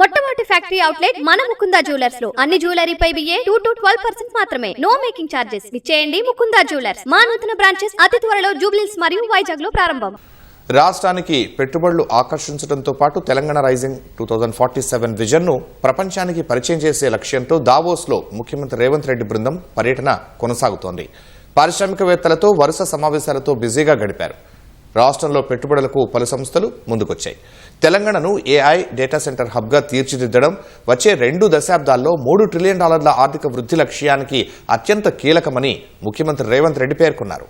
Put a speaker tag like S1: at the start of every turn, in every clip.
S1: మొట్టమొదటి factory outlet మన ముకుంద జ్యువెలర్స్లో. అన్ని జ్యువెలరీపై బియ్యే టూ టు ట్వెల్వ్ పర్సెంట్ మాత్రమే. No making charges. ఇచ్చేయండి ముకుంద జ్యువెలర్స్. మా నూతన బ్రాంచెస్ అతి త్వరలో జూబ్లీస్ మరియు వైజాగ్లో ప్రారంభం.
S2: రాష్ట్రానికి పెట్టుబడులు ఆకర్షించడంతో పాటు Telangana rising two thousand forty seven విజన్ను ప్రపంచానికి పరిచయం చేసే లక్ష్యంతో దావోస్లో ముఖ్యమంత్రి రేవంత్ రెడ్డి బృందం పర్యటన కొనసాగుతోంది. పారిశ్రామికవేత్తలతో వరుస సమావేశాలతో బిజీగా గడిపారు. రాష్ట్రంలో పెట్టుబడులకు పలు సంస్థలు ముందుకొచ్చాయి. తెలంగాణను ఏఐ డేటా సెంటర్ హబ్గా తీర్చిదిద్దడం వచ్చే రెండు దశాబ్దాల్లో మూడు ట్రిలియన్ డాలర్ల ఆర్థిక వృద్ధి లక్ష్యానికి అత్యంత కీలకమని ముఖ్యమంత్రి రేవంత్ రెడ్డి పేర్కొన్నారు.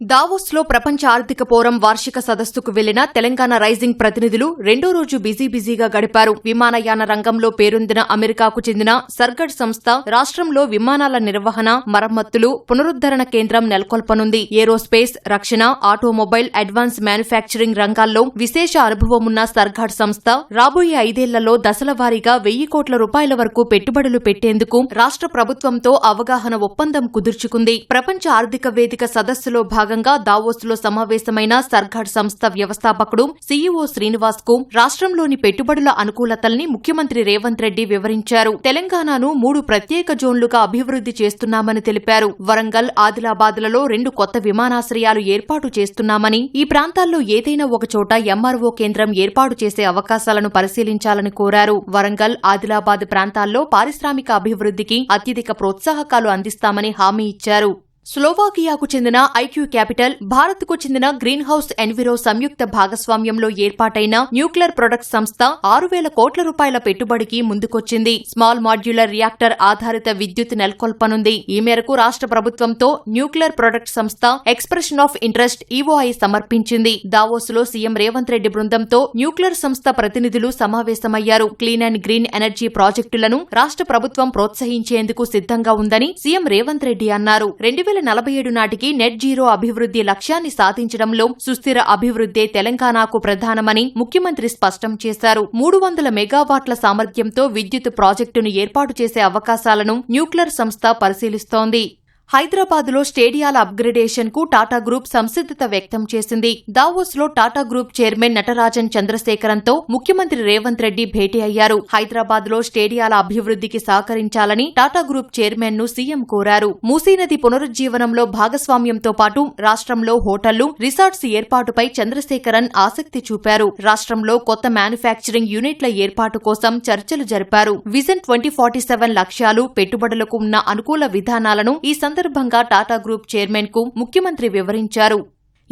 S3: దావోస్లో ప్రపంచ ఆర్థిక ఫోరం వార్షిక సదస్సుకు వెళ్ళిన తెలంగాణ రైజింగ్ ప్రతినిధులు రెండో రోజు బిజీ బిజీగా గడిపారు. విమానయాన రంగంలో పేరొందిన అమెరికాకు చెందిన సర్గడ్ సంస్థ రాష్ట్రంలో విమానాల నిర్వహణ మరమ్మతులు పునరుద్దరణ కేంద్రం నెలకొల్పనుంది. ఏరోస్పేస్ రక్షణ ఆటోమొబైల్ అడ్వాన్స్ మ్యానుఫ్యాక్చరింగ్ రంగాల్లో విశేష అనుభవమున్న సర్గడ్ సంస్థ రాబోయే ఐదేళ్ళలో దశల వారీగా వెయ్యి కోట్ల రూపాయల వరకు పెట్టుబడులు పెట్టేందుకు రాష్ట్ర ప్రభుత్వంతో అవగాహన ఒప్పందం కుదుర్చుకుంది. ప్రపంచ ఆర్థిక వేదిక సదస్సులో భాగంగా దావోస్లో సమావేశమైన సర్ఘడ్ సంస్థ వ్యవస్థాపకుడు సీఈఓ శ్రీనివాస్కు రాష్ట్రంలోని పెట్టుబడుల అనుకూలతల్ని ముఖ్యమంత్రి రేవంత్ రెడ్డి వివరించారు. తెలంగాణను మూడు ప్రత్యేక జోన్లుగా అభివృద్ధి చేస్తున్నామని తెలిపారు. వరంగల్ ఆదిలాబాద్లలో రెండు కొత్త విమానాశ్రయాలు ఏర్పాటు చేస్తున్నామని ఈ ప్రాంతాల్లో ఏదైనా ఒక చోట ఎంఆర్ఓ కేంద్రం ఏర్పాటు చేసే అవకాశాలను పరిశీలించాలని కోరారు. వరంగల్ ఆదిలాబాద్ ప్రాంతాల్లో పారిశ్రామిక అభివృద్ధికి అత్యధిక ప్రోత్సాహకాలు అందిస్తామని హామీ ఇచ్చారు. స్లోవాకియాకు చెందిన ఐక్యూ క్యాపిటల్ భారత్కు చెందిన గ్రీన్ హౌస్ ఎన్విరో సంయుక్త భాగస్వామ్యంలో ఏర్పాటైన న్యూక్లియర్ ప్రొడక్ట్స్ సంస్థ ఆరు వేల కోట్ల రూపాయల పెట్టుబడికి ముందుకొచ్చింది. స్మాల్ మాడ్యులర్ రియాక్టర్ ఆధారిత విద్యుత్ నెలకొల్పనుంది. ఈ మేరకు రాష్ట్ర ప్రభుత్వంతో న్యూక్లియర్ ప్రొడక్ట్ సంస్థ ఎక్స్ప్రెషన్ ఆఫ్ ఇంట్రెస్ట్ ఈఓఐ సమర్పించింది. దావోస్లో సీఎం రేవంత్ రెడ్డి బృందంతో న్యూక్లియర్ సంస్థ ప్రతినిధులు సమావేశమయ్యారు. క్లీన్ అండ్ గ్రీన్ ఎనర్జీ ప్రాజెక్టులను రాష్ట్ర ప్రభుత్వం ప్రోత్సహించేందుకు సిద్ధంగా ఉందని సీఎం రేవంత్ రెడ్డి అన్నారు. రెండు వేల నలభై ఏడు నాటికి నెట్ జీరో అభివృద్ధి లక్ష్యాన్ని సాధించడంలో సుస్థిర అభివృద్ధే తెలంగాణకు ప్రధానమని ముఖ్యమంత్రి స్పష్టం చేశారు. మూడు వందల మెగావాట్ల సామర్థ్యంతో విద్యుత్ ప్రాజెక్టును ఏర్పాటు చేసే అవకాశాలను న్యూక్లియర్ సంస్థ పరిశీలిస్తోంది. హైదరాబాద్లో స్టేడియాల అప్గ్రేడేషన్కు టాటా గ్రూప్ సంసిద్ధత వ్యక్తం చేసింది. దావోస్లో టాటా గ్రూప్ చైర్మన్ నటరాజన్ చంద్రశేఖరంతో ముఖ్యమంత్రి రేవంత్ రెడ్డి భేటీ అయ్యారు. హైదరాబాద్లో స్టేడియాల అభివృద్ధికి సహకరించాలని టాటా గ్రూప్ చైర్మన్ను సీఎం కోరారు. మూసీనది పునరుజ్జీవనంలో భాగస్వామ్యంతో పాటు రాష్ట్రంలో హోటళ్ళు రిసార్ట్స్ ఏర్పాటుపై చంద్రశేఖరన్ ఆసక్తి చూపారు. రాష్ట్రంలో కొత్త మ్యానుఫ్యాక్చరింగ్ యూనిట్ల ఏర్పాటు కోసం చర్చలు జరిపారు. విజన్ ట్వంటీ ఫార్టీ సెవెన్ లక్ష్యాలు పెట్టుబడులకు ఉన్న అనుకూల విధానాలను ఈ సందర్భంగా సందర్భంగా టాటా గ్రూప్ చైర్మన్కు ముఖ్యమంత్రి వివరించారు.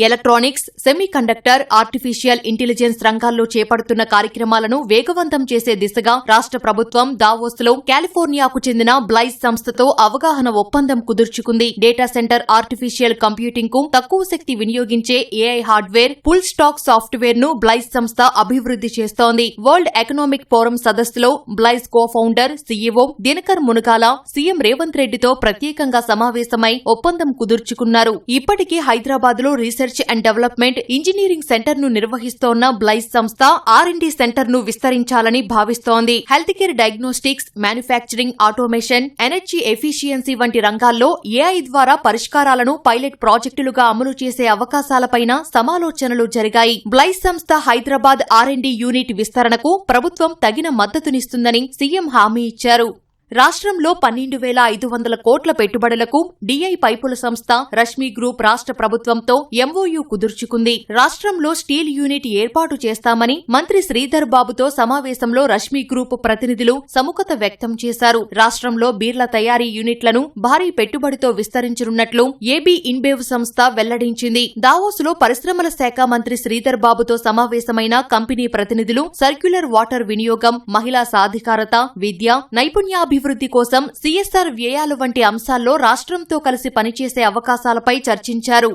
S3: Electronics semiconductor artificial intelligence రంగాల్లో చేపడుతున్న కార్యక్రమాలను వేగవంతం చేసే దిశగా రాష్ట్ర ప్రభుత్వం దావోస్లో కాలిఫోర్నియాకు చెందిన బ్లైజ్ సంస్థతో అవగాహన ఒప్పందం కుదుర్చుకుంది. డేటా సెంటర్ ఆర్టిఫిషియల్ కంప్యూటింగ్కు తక్కువ శక్తి వినియోగించే ఏఐ హార్డ్వేర్ ఫుల్ స్టాక్ సాఫ్ట్వేర్ను బ్లైజ్ సంస్థ అభివృద్ధి చేస్తోంది. వరల్డ్ ఎకనామిక్ ఫోరం సదస్సులో Blaize co founder CEO Dinakar Munagala CM Revanth రెడ్డితో ప్రత్యేకంగా సమావేశమై ఒప్పందం కుదుర్చుకున్నారు. ఇప్పటికీ హైదరాబాద్లో రీసెర్చ్ అండ్ డెవలప్మెంట్ ఇంజనీరింగ్ సెంటర్ను నిర్వహిస్తోన్న బ్లైజ్ సంస్థ ఆర్ డి సెంటర్ను విస్తరించాలని భావిస్తోంది. Health care diagnostics manufacturing automation energy efficiency వంటి రంగాల్లో ఏఐ ద్వారా పరిష్కారాలను పైలట్ ప్రాజెక్టులుగా అమలు చేసే అవకాశాలపైన సమాలోచనలు జరిగాయి. బ్లైజ్ సంస్థ హైదరాబాద్ ఆర్ యూనిట్ విస్తరణకు ప్రభుత్వం తగిన మద్దతునిస్తుందని సీఎం హామీ ఇచ్చారు. రాష్ట్రంలో పన్నెండు వేల ఐదు వందల కోట్ల పెట్టుబడులకు డిఐ పైపుల సంస్థ రష్మి గ్రూప్ రాష్ట్ర ప్రభుత్వంతో ఎంఓయూ కుదుర్చుకుంది. రాష్ట్రంలో స్టీల్ యూనిట్ ఏర్పాటు చేస్తామని మంత్రి శ్రీధర్ బాబుతో సమావేశంలో రష్మి గ్రూప్ ప్రతినిధులు సముఖత వ్యక్తం చేశారు. రాష్ట్రంలో బీర్ల తయారీ యూనిట్లను భారీ పెట్టుబడితో విస్తరించనున్నట్లు ఏబీ ఇన్బేవ్ సంస్థ వెల్లడించింది. దావోస్లో పరిశ్రమల శాఖ మంత్రి శ్రీధర్ బాబుతో సమావేశమైన కంపెనీ ప్రతినిధులు సర్క్యులర్ వాటర్ వినియోగం మహిళా సాధికారత విద్య నైపుణ్యాభి అభివృద్ధి కోసం సీఎస్ఆర్ వ్యయాలు వంటి అంశాల్లో రాష్ట్రంతో కలిసి పనిచేసే అవకాశాలపై చర్చించారు.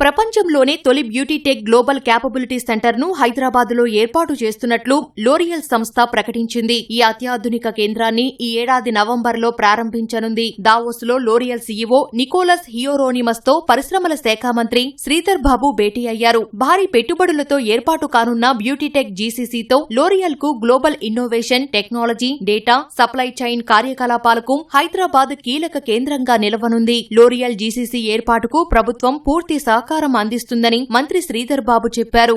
S3: ప్రపంచంలోనే తొలి బ్యూటీ టెక్ గ్లోబల్ క్యాపబిలిటీ సెంటర్ను హైదరాబాద్లో ఏర్పాటు చేస్తున్నట్లు లోరియల్ సంస్థ ప్రకటించింది. ఈ అత్యాధునిక కేంద్రాన్ని ఈ ఏడాది నవంబర్లో ప్రారంభించనుంది. దావోస్లో లోరియల్ సీఈఓ నికోలస్ హియోరోనిమస్తో పరిశ్రమల శాఖ మంత్రి శ్రీధర్ బాబు భేటీ అయ్యారు. భారీ పెట్టుబడులతో ఏర్పాటు కానున్న బ్యూటీ టెక్ జీసీసీతో లోరియల్కు global innovation technology data supply chain కార్యకలాపాలకు హైదరాబాద్ కీలక కేంద్రంగా నిలవనుంది. లోరియల్ జీసీసీ ఏర్పాటుకు ప్రభుత్వం పూర్తి సహకారం అందిస్తుందని మంత్రి శ్రీధర్ బాబు చెప్పారు.